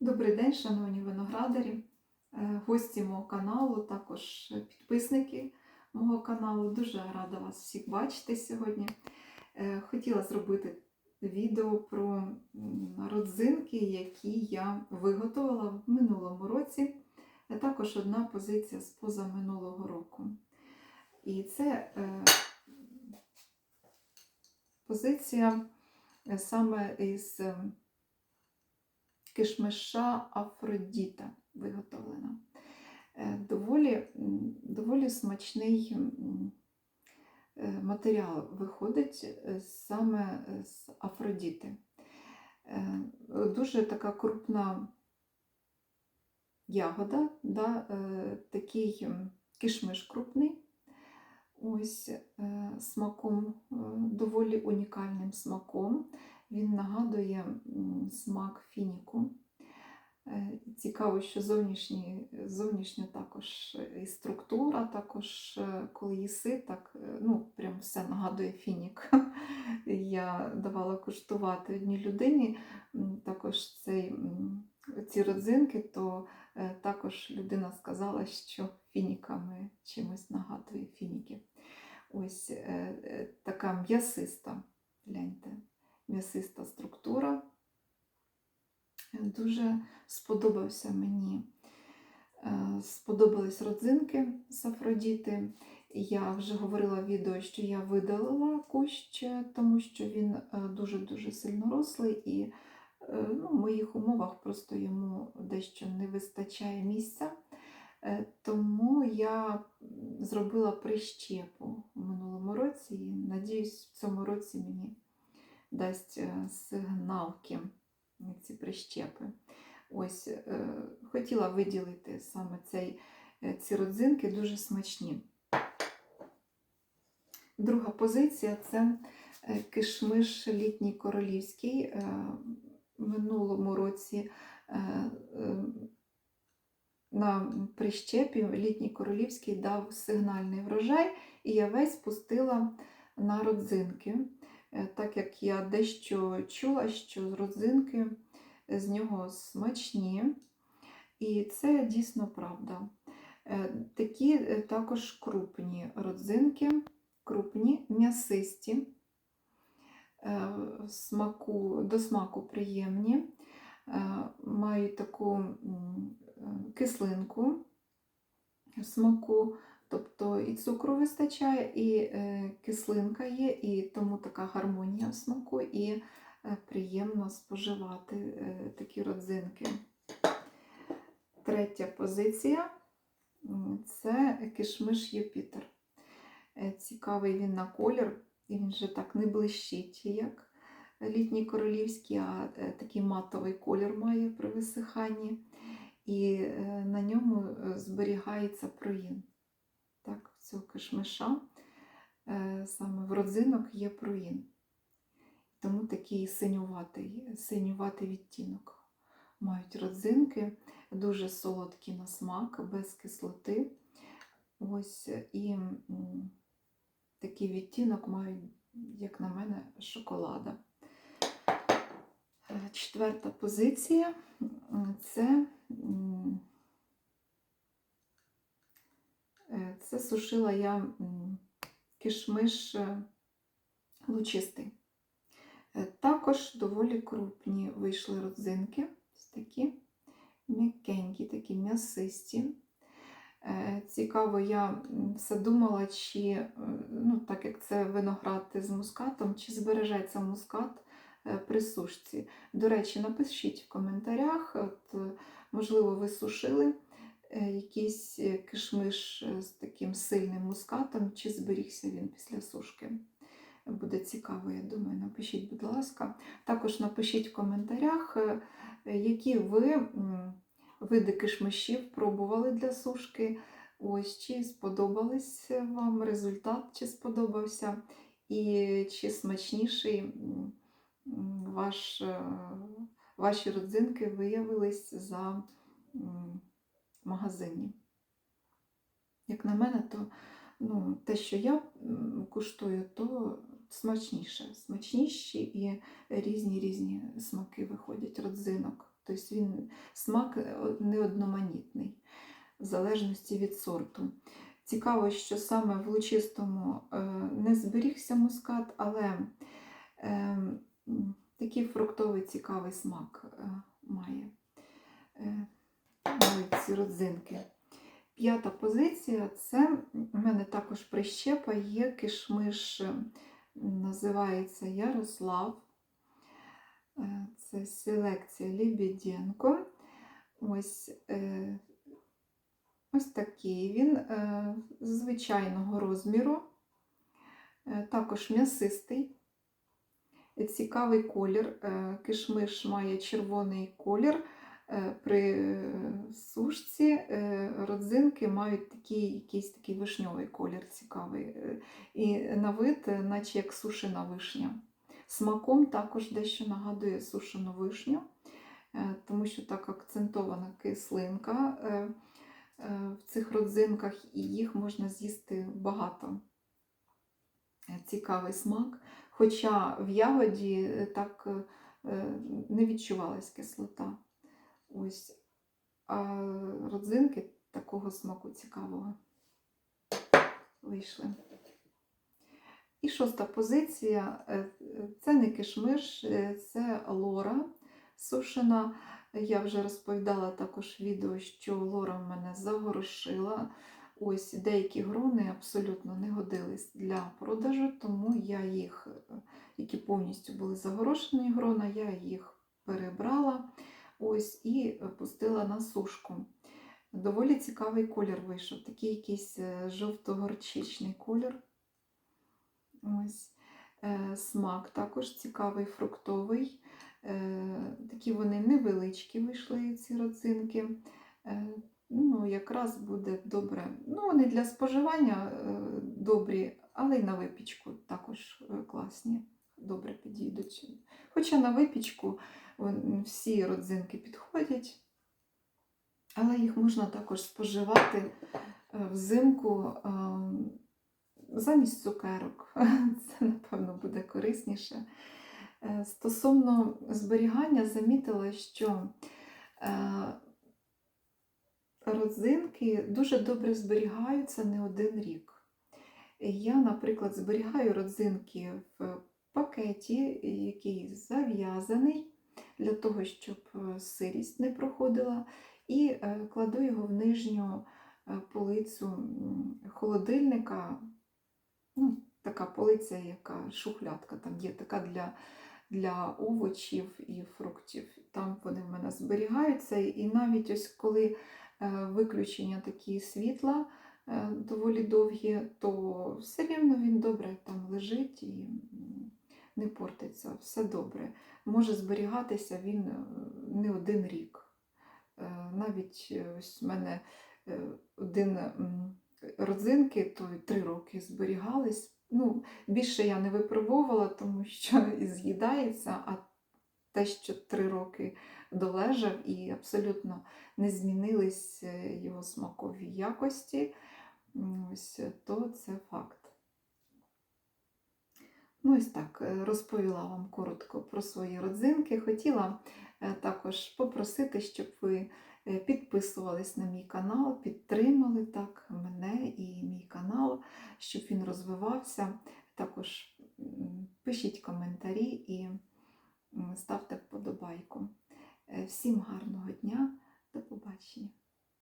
Добрий день, шановні виноградарі, е, гості мого каналу, також підписники мого каналу. Дуже рада вас всіх бачити сьогодні. Е, Хотіла зробити відео про родзинки, які я виготовила в минулому році. Е, Також одна позиція з позаминулого року. І це позиція саме із. Кишмиша Афродіта виготовлена. Е, Доволі, доволі смачний е, матеріал виходить е, саме з Афродіти. Дуже така крупна ягода, да, такий кишмиш крупний. Ось смаком, доволі унікальним смаком. Він нагадує смак фініку. Е, Цікаво, що зовнішні, зовнішня також і структура, також е, коли їси, так е, ну, прям все нагадує фінік. Я давала куштувати одній людині також цей, ці родзинки, то також людина сказала, що фініками чимось нагадує фініки. Ось така м'ясиста, м'ясиста структура. Е, Дуже сподобався мені. е, Сподобались родзинки з Афродіти. Я вже говорила в відео, що я видалила кущ, е, тому що він дуже-дуже сильно рослий і ну, в моїх умовах просто йому дещо не вистачає місця. Тому я зробила прищепу в минулому році і надіюсь, в цьому році мені дасть е, сигналки ці прищепи. Ось е, хотіла виділити саме цей, ці родзинки дуже смачні. Друга позиція це е, кишмиш літній королівський. Е, минулому році е, на прищепі літній королівський дав сигнальний врожай, і я весь пустила на родзинки, так як я дещо чула, що родзинки з нього смачні. І це дійсно правда. Е, Такі е, також крупні родзинки, крупні, м'ясисті, е, смаку, до смаку приємні, е, мають таку е, кислинку смаку, тобто і цукру вистачає, і е, кислинка є, і тому така гармонія в смаку, і е, приємно споживати е, такі родзинки. Третя позиція це кишмиш Юпітер. Цікавий він на колір, і він вже так не блищить, як літній королівський, а такий матовий колір має при висиханні. І на ньому зберігається проїн. Цього кишмиша е, саме в родзинок є проїн. Тому такий синюватий, синюватий відтінок мають родзинки, дуже солодкі на смак, без кислоти. Ось і такий відтінок мають, як на мене, шоколада. Е, Четверта позиція це, це сушила я кишмиш е, лучистий. Е, Також доволі крупні вийшли родзинки, такі м'якенькі, такі м'ясисті. Е, Цікаво, я все думала, чи, е, ну, так як це виноград з мускатом, чи збережеться мускат е, при сушці. До речі, напишіть в коментарях, от, е, можливо, ви сушили е, якийсь е, кишмиш е, з таким сильним мускатом, чи зберігся він після сушки. Буде цікаво, я думаю, напишіть, будь ласка. Також напишіть в коментарях, е, які ви види кишмишів пробували для сушки. Ось чи сподобались вам результат, чи сподобався, і чи смачніший ваш, е, ваші родзинки виявились за магазині. Як на мене, то ну, те, що я куштую, то смачніше. Смачніші і різні різні смаки виходять родзинок. Тобто він смак е, не одноманітний, в залежності від сорту. Цікаво, що саме в лучистому е, не зберігся мускат, але е, такий фруктовий цікавий смак е, має. Мають ці родзинки. П'ята позиція це у мене також прищепа, є кишмиш, називається Ярослав. Е, Це селекція Лебеденко. Ось, е, ось такий він е, звичайного розміру, також м'ясистий. Цікавий колір. Кишмиш має червоний колір. Е, При сушці е, родзинки мають такий, якийсь такий вишньовий колір цікавий. Е, І на вид, наче як сушена вишня. Смаком також дещо нагадує сушену вишню, тому що так акцентована кислинка в цих родзинках, і їх можна з'їсти багато. Цікавий смак. Хоча в ягоді так не відчувалась кислота. Ось. А родзинки такого смаку цікавого вийшли. І шоста позиція е, е, це не кишмиш, е, це лора сушена. Я вже розповідала також відео, що лора в мене загорошила. Ось деякі грони абсолютно не годились для продажу, тому я їх, які повністю були загорошені грона, я їх перебрала ось і пустила на сушку. Доволі цікавий колір вийшов, такий якийсь е, жовто-горчичний колір. Ось. Е, Смак також цікавий, фруктовий. Е, Такі вони невеличкі вийшли, ці родзинки. Е, Ну, якраз буде добре. Ну, вони для споживання е, добрі, але й на випічку також е, класні, добре підійдуть. Хоча на випічку всі родзинки підходять, але їх можна також споживати е, взимку е, замість цукерок. Це, напевно, буде корисніше. Е, Стосовно зберігання, замітила, що родзинки дуже добре зберігаються не один рік. Я, наприклад, зберігаю родзинки в пакеті, який зав'язаний, для того, щоб е, сирість не проходила, і е, кладу його в нижню е, полицю холодильника. Ну, така полиця, яка шухлядка там є, така для, для овочів і фруктів. Там вони в мене зберігаються. І навіть ось коли виключення такі світла доволі довгі, то все рівно він добре там лежить і не портиться, все добре. Може зберігатися він е, не один рік. Е, Навіть е, ось в мене один родзинки, то три роки зберігались. Ну, більше я не випробовувала, тому що і з'їдається, а те, що три роки долежав і абсолютно не змінились його смакові якості, ось, то це факт. Ну, ось так, е, розповіла вам коротко про свої родзинки. Хотіла е, також попросити, щоб ви е, підписувались на мій канал, підтримали так мене і мій канал, щоб він розвивався. Також пишіть коментарі і ставте вподобайку. Всім гарного дня!